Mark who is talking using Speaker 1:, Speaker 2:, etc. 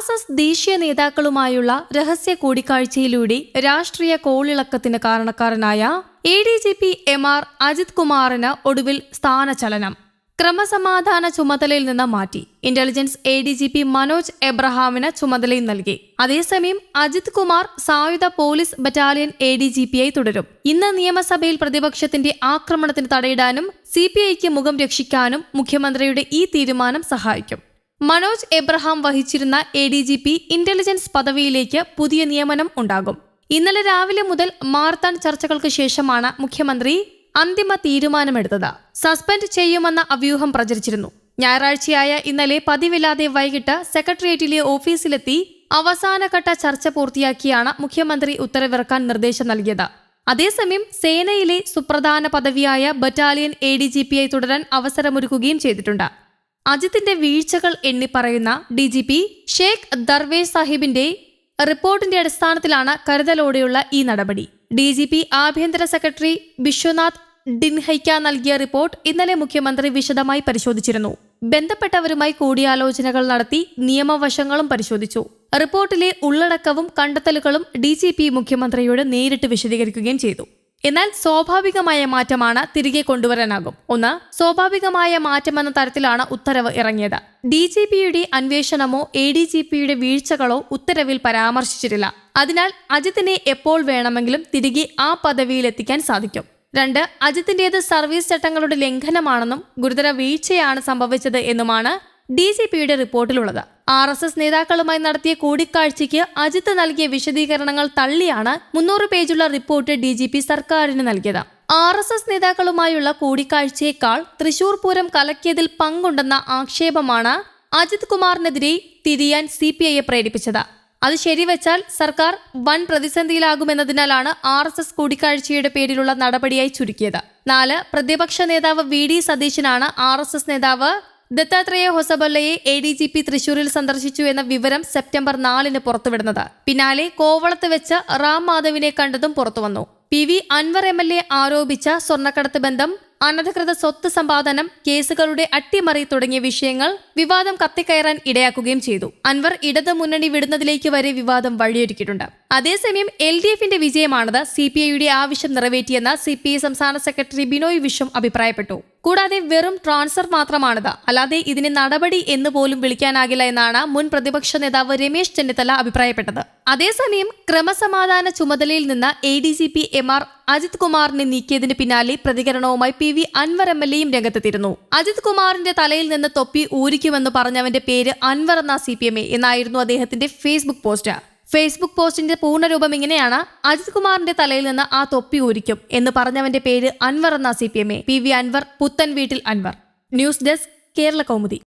Speaker 1: S S ദേശീയ നേതാക്കളുമായുള്ള രഹസ്യ കൂടിക്കാഴ്ചയിലൂടെ രാഷ്ട്രീയ കോളിളക്കത്തിന് കാരണക്കാരനായ A D G P M R Ajith കുമാറിന് ഒടുവിൽ സ്ഥാനചലനം ക്രമസമാധാന ചുമതലയിൽ നിന്ന് മാറ്റി intelligence A D G P Manoj എബ്രഹാമിന് ചുമതലയും നൽകി അതേസമയം അജിത് കുമാർ സായുധ police battalion A D G ആയി തുടരും ഇന്ന് നിയമസഭയിൽ പ്രതിപക്ഷത്തിന്റെ ആക്രമണത്തിന് തടയിടാനും സി പി ഐക്ക് മുഖം രക്ഷിക്കാനും മുഖ്യമന്ത്രിയുടെ ഈ തീരുമാനം സഹായിക്കും മനോജ് എബ്രഹാം വഹിച്ചിരുന്ന A D G P intelligence പദവിയിലേക്ക് പുതിയ നിയമനം ഉണ്ടാകും ഇന്നലെ രാവിലെ മുതൽ മാർത്താൻ ചർച്ചകൾക്ക് ശേഷമാണ് മുഖ്യമന്ത്രി അന്തിമ തീരുമാനമെടുത്തത് സസ്പെൻഡ് ചെയ്യുമെന്ന അവ്യൂഹം പ്രചരിച്ചിരുന്നു ഞായറാഴ്ചയായ ഇന്നലെ പതിവില്ലാതെ വൈകിട്ട് സെക്രട്ടേറിയറ്റിലെ ഓഫീസിലെത്തി അവസാനഘട്ട ചർച്ച പൂർത്തിയാക്കിയാണ് മുഖ്യമന്ത്രി ഉത്തരവിറക്കാൻ നിർദ്ദേശം നൽകിയത് അതേസമയം സേനയിലെ സുപ്രധാന പദവിയായ ബറ്റാലിയൻ എ ഡി ജി പിയായി തുടരാൻ അവസരമൊരുക്കുകയും ചെയ്തിട്ടുണ്ട് അജിത്തിന്റെ വീഴ്ചകൾ എണ്ണിപ്പറയുന്ന D G P Sheikh Darvesh സാഹിബിന്റെ റിപ്പോർട്ടിന്റെ അടിസ്ഥാനത്തിലാണ് കരുതലോടെയുള്ള ഈ നടപടി ഡി ജി പി ആഭ്യന്തര സെക്രട്ടറി ബിശ്വനാഥ് ഡിൻഹൈക്ക നൽകിയ റിപ്പോർട്ട് ഇന്നലെ മുഖ്യമന്ത്രി വിശദമായി പരിശോധിച്ചിരുന്നു ബന്ധപ്പെട്ടവരുമായി കൂടിയാലോചനകൾ നടത്തി നിയമവശങ്ങളും പരിശോധിച്ചു റിപ്പോർട്ടിലെ ഉള്ളടക്കവും കണ്ടെത്തലുകളും ഡി മുഖ്യമന്ത്രിയോട് നേരിട്ട് വിശദീകരിക്കുകയും ചെയ്തു എന്നാൽ സ്വാഭാവികമായ മാറ്റമാണ് തിരികെ കൊണ്ടുവരാനാകും ഒന്ന് സ്വാഭാവികമായ മാറ്റമെന്ന തരത്തിലാണ് ഉത്തരവ് ഇറങ്ങിയത് ഡി ജി പിയുടെ അന്വേഷണമോ എ ഡി ജി പിയുടെ വീഴ്ചകളോ ഉത്തരവിൽ പരാമർശിച്ചിട്ടില്ല അതിനാൽ അജിത്തിനെ എപ്പോൾ വേണമെങ്കിലും തിരികെ ആ പദവിയിലെത്തിക്കാൻ സാധിക്കും രണ്ട് അജിത്തിന്റേത് സർവീസ് ചട്ടങ്ങളുടെ ലംഘനമാണെന്നും ഗുരുതര വീഴ്ചയാണ് സംഭവിച്ചത് എന്നുമാണ് ഡി ജി പിയുടെ റിപ്പോർട്ടിലുള്ളത് ആർ എസ് എസ് നേതാക്കളുമായി നടത്തിയ കൂടിക്കാഴ്ചയ്ക്ക് അജിത്ത് നൽകിയ വിശദീകരണങ്ങൾ തള്ളിയാണ് മുന്നൂറ് പേജുള്ള റിപ്പോർട്ട് ഡി ജി പി സർക്കാരിന് നൽകിയത് ആർ എസ് എസ് നേതാക്കളുമായുള്ള കൂടിക്കാഴ്ചയേക്കാൾ തൃശൂർ പൂരം കലക്കിയതിൽ പങ്കുണ്ടെന്ന ആക്ഷേപമാണ് അജിത് കുമാറിനെതിരെ തിരിയാൻ സി പി ഐയെ പ്രേരിപ്പിച്ചത് അത് ശരിവെച്ചാൽ സർക്കാർ വൻ പ്രതിസന്ധിയിലാകുമെന്നതിനാലാണ് ആർ എസ് എസ് കൂടിക്കാഴ്ചയുടെ പേരിലുള്ള നടപടിയായി ചുരുക്കിയത് നാല് പ്രതിപക്ഷ നേതാവ് വി ഡി സതീശനാണ് ആർ എസ് എസ് നേതാവ് ദത്താത്രേയ ഹൊസബല്ലയെ എ ഡി ജി പി തൃശൂരിൽ സന്ദർശിച്ചു എന്ന വിവരം സെപ്റ്റംബർ നാലിന് പുറത്തുവിടുന്നത് പിന്നാലെ കോവളത്ത് വെച്ച് റാം മാധവിനെ കണ്ടതും പുറത്തുവന്നു P V Anvar M L A ആരോപിച്ച സ്വർണ്ണക്കടത്ത് ബന്ധം അനധികൃത സ്വത്ത് സമ്പാദനം കേസുകളുടെ അട്ടിമറി തുടങ്ങിയ വിഷയങ്ങൾ വിവാദം കത്തിക്കയറാൻ ഇടയാക്കുകയും ചെയ്തു അൻവർ ഇടതു മുന്നണി വിടുന്നതിലേക്ക് വരെ വിവാദം വഴിയൊരുക്കിയിട്ടുണ്ട് അതേസമയം എൽ ഡി എഫിന്റെ വിജയമാണത് സി പി ഐയുടെ ആവശ്യം നിറവേറ്റിയെന്ന് സി പി ഐ സംസ്ഥാന സെക്രട്ടറി ബിനോയ് വിശ്വം അഭിപ്രായപ്പെട്ടു കൂടാതെ വെറും ട്രാൻസ്ഫർ മാത്രമാണിത് അല്ലാതെ ഇതിന് നടപടി എന്ന് പോലും വിളിക്കാനാകില്ല എന്നാണ് മുൻ പ്രതിപക്ഷ നേതാവ് രമേശ് ചെന്നിത്തല അഭിപ്രായപ്പെട്ടത് അതേസമയം ക്രമസമാധാന ചുമതലയിൽ നിന്ന് A D C P M R Ajith കുമാറിനെ നീക്കിയതിന് പിന്നാലെ പ്രതികരണവുമായി P V Anvar M L എയും രംഗത്തെത്തിയിരുന്നു അജിത് കുമാറിന്റെ തലയിൽ നിന്ന് തൊപ്പി ഊരിക്കുമെന്ന് പറഞ്ഞവന്റെ പേര് അൻവർ എന്ന സി പി എം എ എന്നായിരുന്നു അദ്ദേഹത്തിന്റെ ഫേസ്ബുക്ക് പോസ്റ്റ് ഫേസ്ബുക്ക് പോസ്റ്റിന്റെ പൂർണ്ണരൂപം ഇങ്ങനെയാണ് അജിത് കുമാറിന്റെ തലയിൽ നിന്ന് ആ തൊപ്പി ഊരിക്കും എന്ന് പറഞ്ഞവന്റെ പേര് അൻവർ എന്ന C P M A P V Anvar Puthan Veettil Anvar news desk Kerala Kaumudi